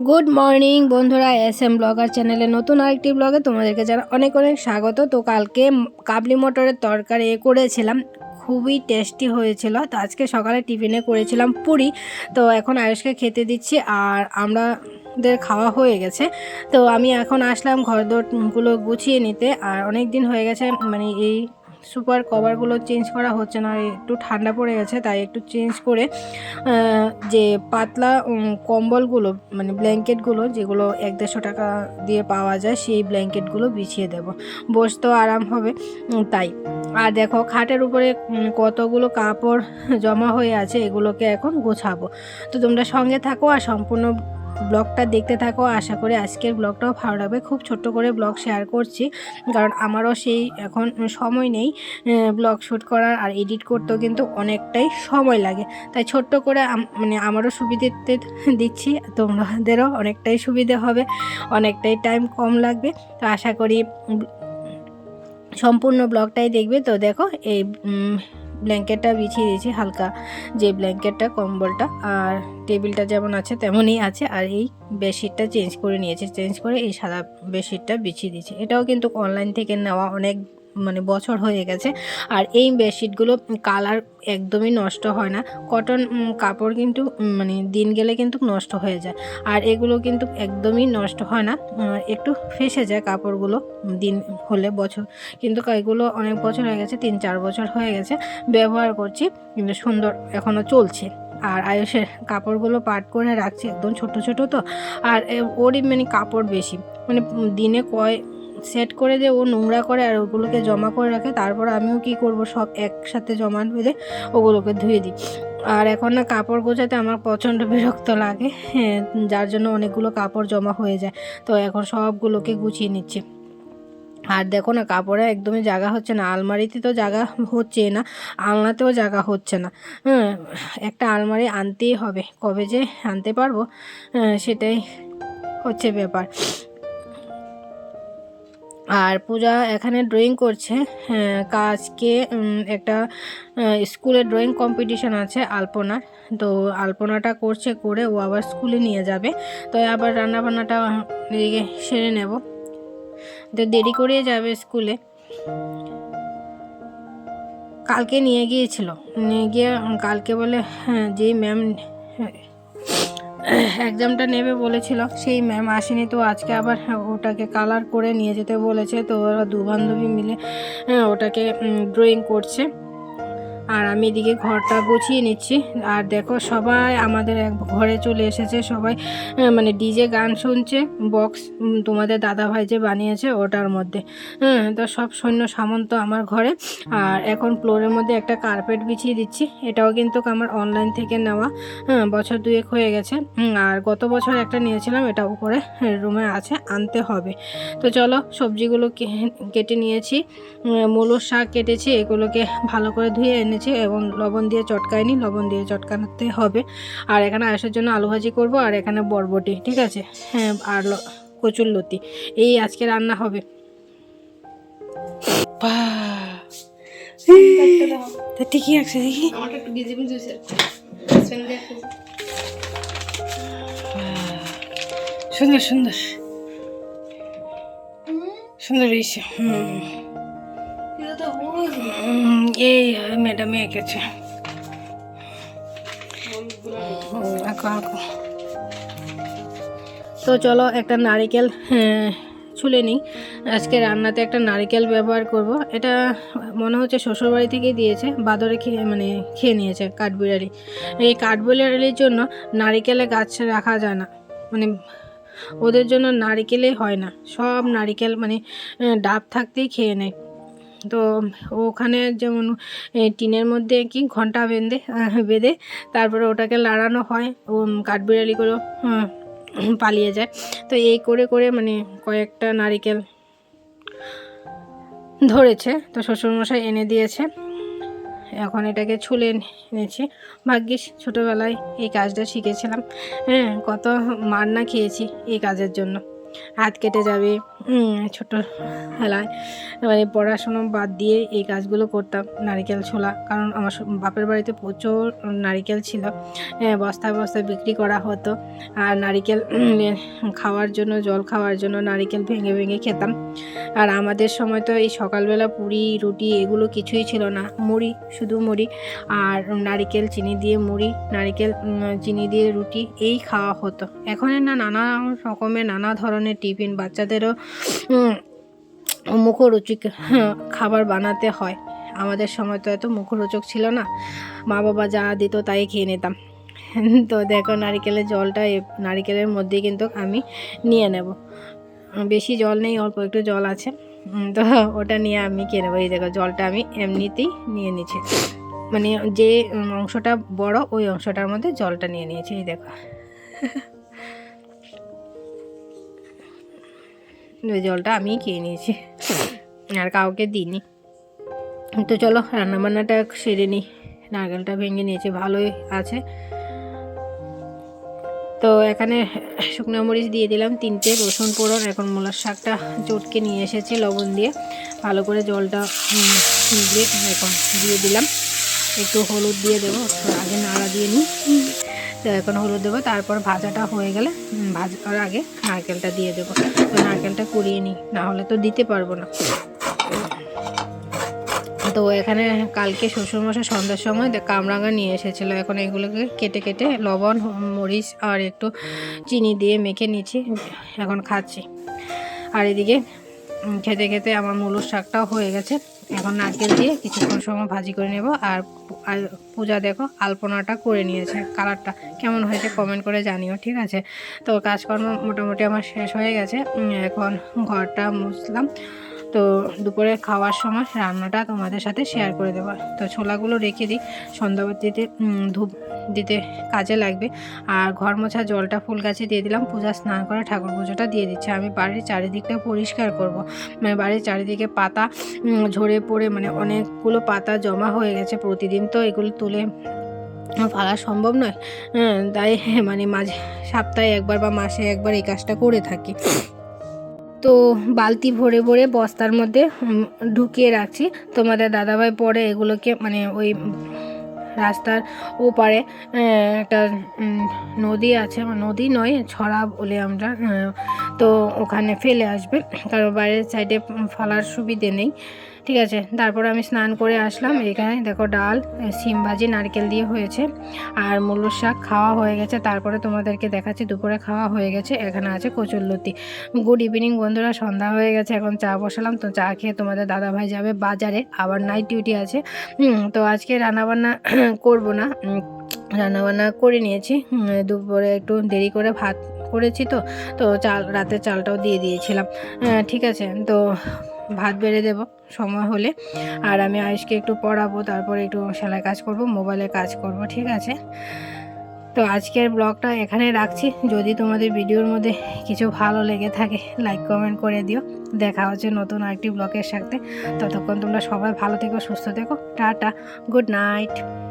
Good morning বন্ধুরা, S M blogger চ্যানেলে নতুন আরেকটি ব্লগে তোমাদেরকে জানা অনেক অনেক স্বাগত। তো কালকে কাবলি মটরের তরকারি এ করেছিলাম, খুবই টেস্টি হয়েছিল। তো আজকে সকালে টিফিনে করেছিলাম পুরি। তো এখন আয়ুষকে খেতে দিচ্ছি আর আমাদের খাওয়া হয়ে গেছে। তো আমি এখন আসলাম ঘরদোরগুলো গুছিয়ে নিতে। আর অনেক দিন হয়ে গেছে মানে এই সুপার কভারগুলো চেঞ্জ করা হচ্ছে না, একটু ঠান্ডা পড়ে গেছে, তাই একটু চেঞ্জ করে যে পাতলা কম্বলগুলো মানে ব্ল্যাঙ্কেটগুলো, যেগুলো এক দেড়শো টাকা দিয়ে পাওয়া যায়, সেই ব্ল্যাঙ্কেটগুলো বিছিয়ে দেব। বসতেও আরাম হবে তাই। আর দেখো, খাটের উপরে কতগুলো কাপড় জমা হয়ে আছে, এগুলোকে এখন গোছাবো। তো তোমরা সঙ্গে থাকো আর সম্পূর্ণ ব্লগটা দেখতে থাকো। আশা করি আজকের ব্লগটাও ভালো লাগবে। খুব ছোট্ট করে ব্লগ শেয়ার করছি, কারণ আমারও সেই এখন সময় নেই ব্লগ শ্যুট করার আর এডিট করতেও কিন্তু অনেকটাই সময় লাগে। তাই ছোট্ট করে মানে আমারও সুবিধেতে দিচ্ছি, তোমাদেরও অনেকটাই সুবিধে হবে, অনেকটাই টাইম কম লাগবে। তো আশা করি সম্পূর্ণ ব্লগটাই দেখবে। তো দেখো, এই ব্ল্যাঙ্কেটটা বিছিয়ে দিয়েছি হালকা যে ব্ল্যাঙ্কেটটা, কম্বলটা আর টেবিলটা যেমন আছে তেমনই আছে। আর এই বেডশিটটা চেঞ্জ করে নিয়েছি, চেঞ্জ করে এই সাদা বেডশিটটা বিছিয়ে দিয়েছি। এটাও কিন্তু অনলাইন থেকে নেওয়া অনেক মানে বছর হয়ে গেছে। আর এই বেডশিটগুলো কালার একদমই নষ্ট হয় না। কটন কাপড় কিন্তু মানে দিন গেলে কিন্তু নষ্ট হয়ে যায়। আর এগুলো কিন্তু একদমই নষ্ট হয় না। একটু ফেসে যায় কাপড়গুলো দিন হলে বছর। কিন্তু এগুলো অনেক বছর হয়ে গেছে, তিন, চার বছর হয়ে গেছে ব্যবহার করছি। কিন্তু সুন্দর এখনও চলছে। আর আয়ুষের কাপড়গুলো পাট করে রাখছি, একদম ছোট ছোট তো। আর ওরই মানে কাপড় বেশি। মানে দিনে কয় সেট করে যে ও নোংরা করে আর ওগুলোকে জমা করে রাখে তারপর আমিও কি করব সব একসাথে জমা বেঁধে ওগুলোকে ধুয়ে দিই। আর এখন না কাপড় গোছাতে আমার প্রচণ্ড বিরক্ত লাগে হ্যাঁ, যার জন্য অনেকগুলো কাপড় জমা হয়ে যায়। তো এখন সবগুলোকে গুছিয়ে নিচ্ছি। আর দেখো না কাপড়ে একদমই জায়গা হচ্ছে না আলমারিতে তো জায়গা হচ্ছে না আলনাতেও জায়গা হচ্ছে না। হ্যাঁ একটা আলমারি আনতেই হবে কবে যে আনতে পারব হ্যাঁ, সেটাই হচ্ছে ব্যাপার। আর পূজা এখানে ড্রয়িং করছে। হ্যাঁ, আজকে একটা স্কুলে ড্রয়িং কম্পিটিশন আছে আলপনার তো আলপনাটা করছে করে ও আবার স্কুলে নিয়ে যাবে। তো আবার রান্নাবান্নাটা এদিকে সেরে নেব। তো দেরি করে যাবে স্কুলে। কালকে নিয়ে গিয়েছিল। নিয়ে গিয়ে কালকে বলে হ্যাঁ যেই ম্যাম এক্সামটা নেবে বলেছিল। সেই ম্যাম আসেনি তো আজকে আবার ওটাকে কালার করে নিয়ে যেতে বলেছে। তো ওরা দু বান্ধবী মিলে হ্যাঁ, ওটাকে ড্রয়িং করছে। আর আমি এদিকে ঘরটা গুছিয়ে নিচ্ছি। আর দেখো সবাই আমাদের এক ঘরে চলে এসেছে, সবাই মানে ডিজে গান শুনছে, বক্স তোমাদের দাদা ভাই যে বানিয়েছে ওটার মধ্যে। হ্যাঁ তো সব সৈন্য সামন্ত আমার ঘরে। আর এখন ফ্লোরের মধ্যে একটা কার্পেট বিছিয়ে দিচ্ছি। এটাও কিন্তু আমার অনলাইন থেকে নেওয়া। হ্যাঁ বছর দুয়েক হয়ে গেছে। আর গত বছর একটা নিয়েছিলাম, এটা উপরে রুমে আছে, আনতে হবে। তো চলো সবজিগুলো কেটে নিয়েছি। মূলোর শাক কেটেছি, এগুলোকে ভালো করে ধুয়ে এনেছি এবং লবণ দিয়ে চটকাইনি লবণ দিয়ে চটকাতে হবে। আর এখানে আয়সের জন্য আলু ভাজি করব আর এখানে বরবটি ঠিক আছে? হ্যাঁ আর কচুর লতি। এই আজকে রান্না হবে। বাহ! তা ঠিকই আছে দেখি। সুন্দর সুন্দর। সুন্দর হয়েছে। হুম। এই ম্যাডামে এঁকেছে। আঁকো আঁকো। তো চলো একটা নারিকেল হ্যাঁ, ছুলে নিই। আজকে রান্নাতে একটা নারিকেল ব্যবহার করব। এটা মনে হচ্ছে শ্বশুরবাড়ি থেকেই দিয়েছে বাদরে খেয়ে মানে খেয়ে নিয়েছে কাঠবিড়ালি। এই কাঠবিড়ালির জন্য নারিকেলে গাছ রাখা যায় না। মানে ওদের জন্য নারিকেলে হয় না। সব নারিকেল মানে ডাব থাকতেই খেয়ে নেয়। তো ওখানে যেমন টিনের মধ্যে কি ঘণ্টা বেঁধে বেঁধে তারপরে ওটাকে লাড়ানো হয়, ও কাঠবিড়ালিগুলো পালিয়ে যায়। তো এই করে করে মানে কয়েকটা নারিকেল ধরেছে, তো শ্বশুরমশাই এনে দিয়েছে। এখন এটাকে ছুলে এনেছি। ভাগ্যিস ছোটোবেলায় এই কাজটা শিখেছিলাম। হ্যাঁ কত মার না খেয়েছি এই কাজের জন্য। হাত কেটে যাবে ছোট হেলায় মানে পড়াশুনো বাদ দিয়ে এই কাজগুলো করতাম নারিকেল ছোলা। কারণ আমার বাপের বাড়িতে প্রচুর নারিকেল ছিল। হ্যাঁ, বস্তায় বস্তায় বিক্রি করা হতো। আর নারিকেল খাওয়ার জন্য জল খাওয়ার জন্য নারিকেল ভেঙে ভেঙে খেতাম। আর আমাদের সময় তো এই সকালবেলা পুরি রুটি এগুলো কিছুই ছিল না। মুড়ি শুধু মুড়ি। আর নারিকেল চিনি দিয়ে মুড়ি নারিকেল চিনি দিয়ে রুটি এই খাওয়া হতো। এখন না নানা রকমের নানা ধরনের টিফিন বাচ্চাদেরও মুখরুচিক খাবার বানাতে হয়। আমাদের সময় তো এত মুখরোচক ছিল না। মা বাবা যা দিত তাই খেয়ে নিতাম। তো দেখো, নারিকেলের জলটা নারিকেলের মধ্যে কিন্তু আমি নিয়ে নেব। বেশি জল নেই, অল্প একটু জল আছে। তো ওটা নিয়ে আমি খেয়ে নেব। এই দেখো, জলটা আমি এমনিতেই নিয়ে নিচ্ছি। মানে যে অংশটা বড়, ওই অংশটার মধ্যে জলটা নিয়ে নিয়েছি। এই দেখো। জলটা আমি খেয়ে নিয়েছি। আর কাউকে দিইনি। তো চলো, রান্নাবান্নাটা সেরে নিই। নারকেলটা ভেঙে নিয়েছি, ভালোই আছে। তো এখানে শুকনো মরিচ দিয়ে দিলাম, তিনটে রসুন পোড়ন এখন মূলার শাকটা চটকে নিয়ে এসেছি লবণ দিয়ে। ভালো করে জলটা দিয়ে এখন দিয়ে দিলাম। একটু হলুদ দিয়ে দেবো আগে নাড়া দিয়ে নিই। তো এখন হলুদ দেবো, তারপর ভাজাটা হয়ে গেলে ভাজার আগে নারকেলটা দিয়ে দেবো। তো নারকেলটা কুড়িয়ে নিই নাহলে তো দিতে পারব না। তো এখানে কালকে শ্বশুরমশাই সন্ধ্যার সময় কামরাঙা নিয়ে এসেছিল। এখন এগুলোকে কেটে কেটে লবণ, মরিচ আর একটু চিনি দিয়ে মেখে নিচ্ছি। এখন খাচ্ছি। আর এদিকে খেতে খেতে আমার মুলোর শাকটাও হয়ে গেছে। এখন নারকেল দিয়ে কিছুক্ষণ সময় ভাজি করে নেব। আর পূজা দেখো, আলপনাটা করে নিয়েছে। কালারটা কেমন হয়েছে কমেন্ট করে জানিও, ঠিক আছে? তো কাজকর্ম মোটামুটি আমার শেষ হয়ে গেছে। এখন ঘরটা মুছলাম। তো দুপুরে খাওয়ার সময় রান্নাটা তোমাদের সাথে শেয়ার করে দেবো। তো ছোলাগুলো রেখে দিই সন্ধ্যাবাতিতে ধূপ দিতে কাজে লাগবে। আর ঘর মোছা জলটা ফুল গাছে দিয়ে দিলাম, পূজা স্নান করে ঠাকুর পুজোটা দিয়ে দিচ্ছে। আমি বাড়ির চারিদিকটা পরিষ্কার করব। মানে বাড়ির চারিদিকে পাতা ঝরে পড়ে মানে অনেকগুলো পাতা জমা হয়ে গেছে প্রতিদিন তো, এগুলো তুলে ফালা সম্ভব নয়। হ্যাঁ তাই মানে মাঝে সপ্তাহে একবার বা মাসে একবার এই কাজটা করে থাকি। তো বালতি ভরে ভরে বস্তার মধ্যে ঢুকিয়ে রাখছি। তোমাদের দাদাভাই পরে এগুলোকে মানে ওই রাস্তার ওপারে একটা নদী আছে। মানে নদী নয়, ছড়া বলে আমরা তো ওখানে ফেলে আসবে। কারণ বাইরের সাইডে ফেলার সুবিধে নেই। ঠিক আছে, তারপর আমি স্নান করে আসলাম। এখানে দেখো ডাল সিম ভাজি, নারকেল দিয়ে হয়েছে। আর মুলোর শাক খাওয়া হয়ে গেছে। তারপরে তোমাদেরকে দেখাচ্ছি, দুপুরে খাওয়া হয়ে গেছে। এখানে আছে কচুরলতি গুড ইভিনিং বন্ধুরা, সন্ধ্যা হয়ে গেছে। এখন চা বসালাম। তো চা খেয়ে তোমাদের দাদাভাই যাবে বাজারে। আবার নাইট ডিউটি আছে। তো আজকে রান্নাবান্না করব না। রান্নাবান্না করে নিয়েছি। দুপুরে একটু দেরি করে ভাত করেছি তো। তো চাল রাতে চালটাও দিয়ে দিয়েছিলাম। ঠিক আছে, তো ভাত বেড়ে দেব সময় হলে। আর আমি আয়ুষকে একটু পড়াবো, তারপরে একটু সেলাই কাজ করব মোবাইলে কাজ করব, ঠিক আছে? তো আজকের ব্লগটা এখানে রাখছি। যদি তোমাদের ভিডিওর মধ্যে কিছু ভালো লেগে থাকে, লাইক, কমেন্ট করে দিও। দেখা হচ্ছে নতুন আরেকটি ব্লগের সাথে। ততক্ষণ তোমরা সবাই ভালো থেকো, সুস্থ থেকো। Tata, good night.